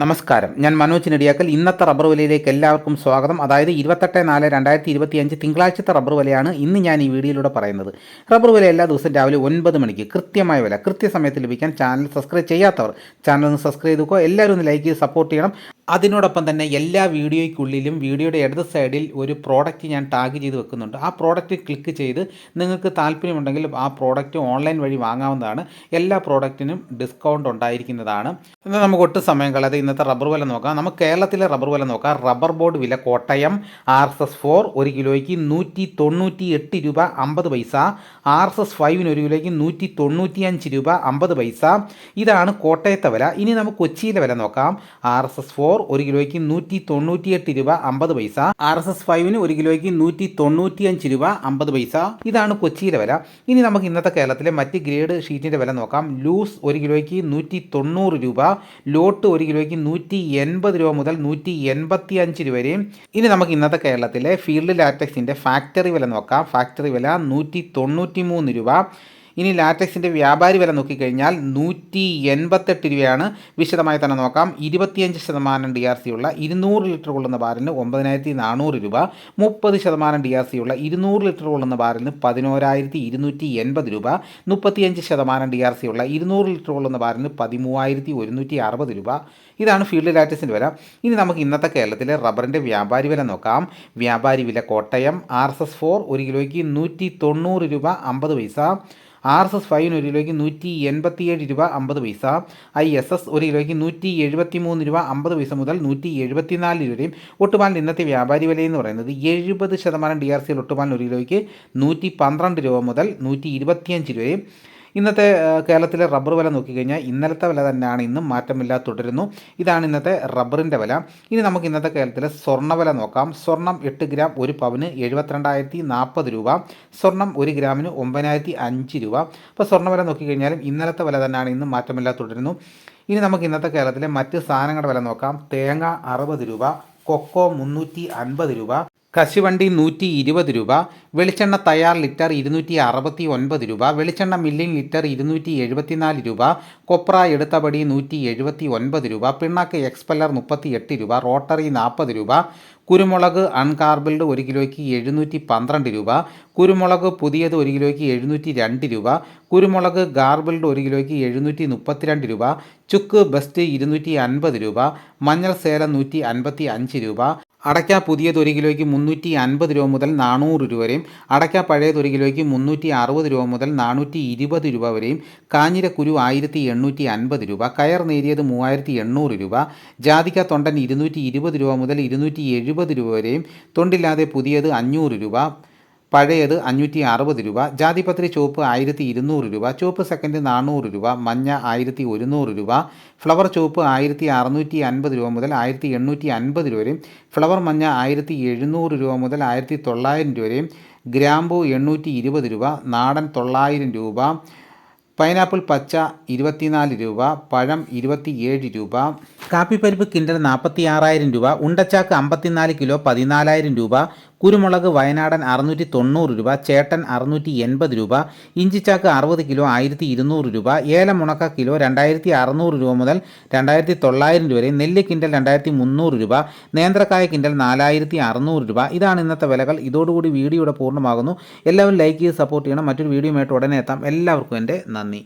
നമസ്കാരം. ഞാൻ മനോജ് നെടിയാക്കൽ. ഇന്നത്തെ റബ്ബർ വിലയിലേക്ക് എല്ലാവർക്കും സ്വാഗതം. അതായത് ഇരുപത്തെട്ട് നാല് രണ്ടായിരത്തി ഇരുപത്തി അഞ്ച് തിങ്കളാഴ്ചത്തെ റബ്ബർ വിലയാണ് ഇന്ന് ഞാൻ ഈ വീഡിയോയിലൂടെ പറയുന്നത്. റബ്ബർ വില എല്ലാ ദിവസവും രാവിലെ ഒൻപത് മണിക്ക് കൃത്യമായ വില. കൃത്യസമയത്ത് ലഭിക്കാൻ ചാനൽ സബ്സ്ക്രൈബ് ചെയ്യാത്തവർ ചാനൽ ഒന്ന് സബ്സ്ക്രൈബ് ചെയ്തുക്കോ എല്ലാവരും ഒന്ന് ലൈക്ക് ചെയ്ത് സപ്പോർട്ട് ചെയ്യണം. അതിനോടൊപ്പം തന്നെ എല്ലാ വീഡിയോയ്ക്കുള്ളിലും വീഡിയോയുടെ ഇടത് സൈഡിൽ ഒരു പ്രോഡക്റ്റ് ഞാൻ ടാഗ് ചെയ്ത് വെക്കുന്നുണ്ട്. ആ പ്രോഡക്റ്റ് ക്ലിക്ക് ചെയ്ത് നിങ്ങൾക്ക് താല്പര്യമുണ്ടെങ്കിൽ ആ പ്രോഡക്റ്റ് ഓൺലൈൻ വഴി വാങ്ങാവുന്നതാണ്. എല്ലാ പ്രോഡക്റ്റിനും ഡിസ്കൗണ്ട് ഉണ്ടായിരിക്കുന്നതാണ്. എന്നാൽ നമുക്ക് ഒട്ടും സമയം കളയാതെ ഇന്നത്തെ റബ്ബർ വില നോക്കാം. നമുക്ക് കേരളത്തിലെ റബ്ബർ വില നോക്കാം. റബ്ബർ ബോർഡ് വില Kottayam R S S four ഒരു കിലോയ്ക്ക് നൂറ്റി തൊണ്ണൂറ്റി എട്ട് രൂപ അമ്പത് പൈസ. ആർ എസ് എസ് ഫൈവിന് ഒരു കിലോയ്ക്ക് നൂറ്റി തൊണ്ണൂറ്റി അഞ്ച് രൂപ അമ്പത് പൈസ. ഇതാണ് കോട്ടയത്തെ വില. ഇനി നമുക്ക് കൊച്ചിയിലെ വില നോക്കാം. ആർ എസ് എസ് ഫോർ ഒരു കിലോയ്ക്ക് നൂറ്റി തൊണ്ണൂറ്റിയെട്ട് രൂപ അമ്പത് പൈസ. ആർ എസ് എസ് ഫൈവിന് ഒരു കിലോയ്ക്ക് നൂറ്റി തൊണ്ണൂറ്റിയഞ്ച് രൂപ അമ്പത് പൈസ. ഇതാണ് കൊച്ചിയിലെ വില. ഇനി നമുക്ക് ഇന്നത്തെ കേരളത്തിലെ മറ്റ് ഗ്രേഡ് ഷീറ്റിന്റെ വില നോക്കാം. ലൂസ് ഒരു കിലോയ്ക്ക് നൂറ്റി തൊണ്ണൂറ് രൂപ. ലോട്ട് ഒരു കിലോയ്ക്ക് നൂറ്റി എൺപത് രൂപ മുതൽ നൂറ്റി എൺപത്തി അഞ്ച് രൂപ വരെയും. ഇനി നമുക്ക് ഇന്നത്തെ കേരളത്തിലെ ഫീൽഡ് ലാറ്റക്സിന്റെ ഫാക്ടറി വില നോക്കാം. ഫാക്ടറി വില നൂറ്റി തൊണ്ണൂറ്റി മൂന്ന് രൂപ. ഇനി ലാറ്റക്സിന്റെ വ്യാപാരി വില നോക്കിക്കഴിഞ്ഞാൽ നൂറ്റി എൺപത്തെട്ട് രൂപയാണ്. വിശദമായി തന്നെ നോക്കാം. ഇരുപത്തിയഞ്ച് ശതമാനം ഡി ആർ സി ഉള്ള ഇരുന്നൂറ് ലിറ്റർ കൊള്ളുന്ന ബാരലിന് ഒമ്പതിനായിരത്തി നാനൂറ് രൂപ. മുപ്പത് ശതമാനം ഡി ആർ സി ഉള്ള ഇരുന്നൂറ് ലിറ്റർ കൊള്ളുന്ന ബാരലിന് പതിനോരായിരത്തി ഇരുന്നൂറ്റി എൺപത് രൂപ. മുപ്പത്തിയഞ്ച് ശതമാനം ഡി ആർ സി ഉള്ള ഇരുന്നൂറ് ലിറ്റർ കൊള്ളുന്ന ബാരലിന് പതിമൂവായിരത്തി ഒരുന്നൂറ്റി അറുപത് രൂപ. ഇതാണ് ഫീൽഡ് ലാറ്റസിന്റെ വില. ഇനി നമുക്ക് ഇന്നത്തെ കേരളത്തിലെ റബ്ബറിന്റെ വ്യാപാരി വില നോക്കാം. വ്യാപാരി വില Kottayam R S S four ഒരു കിലോയ്ക്ക് നൂറ്റി തൊണ്ണൂറ് രൂപ അമ്പത് പൈസ. ആർ എസ് എസ് ഫൈവിന് ഒരു കിലോയ്ക്ക് നൂറ്റി എൺപത്തിയേഴ് രൂപ അമ്പത് പൈസ. ഐ എസ് എസ് ഒരു കിലോയ്ക്ക് നൂറ്റി എഴുപത്തി മൂന്ന് രൂപ അമ്പത് പൈസ മുതൽ നൂറ്റി എഴുപത്തിനാല് രൂപയും ഒട്ടുപാലിന്റെ ഇന്നത്തെ വ്യാപാരി വില എന്ന് പറയുന്നത് എഴുപത് ശതമാനം ഡി ആർ സിയിൽ ഒട്ടുപാലിന് ഒരു കിലോയ്ക്ക് നൂറ്റി പന്ത്രണ്ട് രൂപ മുതൽ നൂറ്റി ഇരുപത്തിയഞ്ച് രൂപയും ഇന്നത്തെ കേരളത്തിലെ റബ്ബർ വില നോക്കിക്കഴിഞ്ഞാൽ ഇന്നലത്തെ വില തന്നെയാണ് ഇന്നും മാറ്റമില്ലാതെ തുടരുന്നു. ഇതാണ് ഇന്നത്തെ റബ്ബറിന്റെ വില. ഇനി നമുക്ക് ഇന്നത്തെ കേരളത്തിലെ സ്വർണ വില നോക്കാം. സ്വർണം എട്ട് ഗ്രാം ഒരു പവന് എഴുപത്തിരണ്ടായിരത്തി നാൽപ്പത് രൂപ. സ്വർണം ഒരു ഗ്രാമിന് ഒമ്പതിനായിരത്തി അഞ്ച് രൂപ. അപ്പോൾ സ്വർണ വില നോക്കിക്കഴിഞ്ഞാലും ഇന്നലത്തെ വില തന്നെയാണ് ഇന്നും മാറ്റമില്ലാതെ തുടരുന്നു. ഇനി നമുക്ക് ഇന്നത്തെ കേരളത്തിലെ മറ്റ് സാധനങ്ങളുടെ വില നോക്കാം. തേങ്ങ അറുപത് രൂപ കൊക്കോ മുന്നൂറ്റി അൻപത് രൂപ. കശുവണ്ടി നൂറ്റി ഇരുപത് രൂപ വെളിച്ചെണ്ണ തയ്യാർ ലിറ്റർ ഇരുന്നൂറ്റി അറുപത്തി ഒൻപത് രൂപ വെളിച്ചെണ്ണ മില്ലിൻ ലിറ്റർ ഇരുന്നൂറ്റി എഴുപത്തിനാല് രൂപ കൊപ്ര എടുത്തപടി നൂറ്റി എഴുപത്തി ഒൻപത് രൂപ പിണ്ണാക്ക് എക്സ്പെല്ലർ മുപ്പത്തി എട്ട് രൂപ റോട്ടറി നാൽപ്പത് രൂപ കുരുമുളക് അൺകാർബിൾഡ് ഒരു കിലോയ്ക്ക് എഴുന്നൂറ്റി പന്ത്രണ്ട് രൂപ കുരുമുളക് പുതിയത് ഒരു കിലോയ്ക്ക് എഴുന്നൂറ്റി രണ്ട് രൂപ കുരുമുളക് ഗാർബിൾഡ് ഒരു കിലോയ്ക്ക് എഴുന്നൂറ്റി മുപ്പത്തിരണ്ട് രൂപ ചുക്ക് ബെസ്റ്റ് ഇരുന്നൂറ്റി അൻപത് രൂപ മഞ്ഞൾ സേല നൂറ്റി അൻപത്തി അഞ്ച് രൂപ അടയ്ക്ക പുതിയത് ഒരു കിലോയ്ക്ക് മുന്നൂറ്റി അൻപത് രൂപ മുതൽ നാനൂറ് രൂപ വരെയും അടയ്ക്ക പഴയത് ഒരു കിലോയ്ക്ക് മുന്നൂറ്റി അറുപത് രൂപ മുതൽ നാനൂറ്റി ഇരുപത് രൂപ വരെയും കാഞ്ഞിരക്കുരു ആയിരത്തി എണ്ണൂറ്റി അൻപത് രൂപ കയർ നേരിയത് മൂവായിരത്തി എണ്ണൂറ് രൂപ ജാതിക്ക തൊണ്ടൻ ഇരുന്നൂറ്റി ഇരുപത് രൂപ മുതൽ ഇരുന്നൂറ്റി എഴുപത് രൂപ വരെയും തൊണ്ടില്ലാതെ പുതിയത് അഞ്ഞൂറ് രൂപ പഴയത് അഞ്ഞൂറ്റി അറുപത് രൂപ ജാതിപത്രി ചുവപ്പ് ആയിരത്തി ഇരുന്നൂറ് രൂപ ചുവപ്പ് സെക്കൻഡ് നാനൂറ് രൂപ മഞ്ഞ ആയിരത്തി ഒരുന്നൂറ് രൂപ ഫ്ലവർ ചുവപ്പ് ആയിരത്തി അറുന്നൂറ്റി അൻപത് രൂപ മുതൽ ആയിരത്തി എണ്ണൂറ്റി അൻപത് രൂപ വരെയും ഫ്ലവർ മഞ്ഞ ആയിരത്തി എഴുന്നൂറ് രൂപ മുതൽ ആയിരത്തി തൊള്ളായിരം രൂപ വരെയും ഗ്രാമ്പു എണ്ണൂറ്റി ഇരുപത് രൂപ നാടൻ തൊള്ളായിരം രൂപ പൈനാപ്പിൾ പച്ച ഇരുപത്തിനാല് രൂപ പഴം ഇരുപത്തിയേഴ് രൂപ കാപ്പിപ്പരിപ്പ് കിൻഡൽ നാൽപ്പത്തി ആറായിരം രൂപ ഉണ്ടച്ചാക്ക് അമ്പത്തിനാല് കിലോ പതിനാലായിരം രൂപ കുരുമുളക് വയനാടൻ അറുന്നൂറ്റി തൊണ്ണൂറ് രൂപ ചേട്ടൻ അറുന്നൂറ്റി എൺപത് രൂപ ഇഞ്ചിച്ചാക്ക് അറുപത് കിലോ ആയിരത്തി ഇരുന്നൂറ് രൂപ ഏലമുണക്ക കിലോ രണ്ടായിരത്തി അറുന്നൂറ് രൂപ മുതൽ രണ്ടായിരത്തി തൊള്ളായിരം രൂപ വരെ നെല്ല് കിൻഡൽ രണ്ടായിരത്തി മുന്നൂറ് രൂപ നേന്ത്രക്കായ കിൻഡൽ നാലായിരത്തി അറുന്നൂറ് രൂപ. ഇതാണ് ഇന്നത്തെ വിലകൾ. ഇതോടുകൂടി വീഡിയോയുടെ പൂർണമാകുന്നു. എല്ലാവരും ലൈക്ക് ചെയ്ത് സപ്പോർട്ട് ചെയ്യണം. മറ്റൊരു വീഡിയോയുമായിട്ട് ഉടനെ എത്താം. എല്ലാവർക്കും എന്റെ നന്ദി.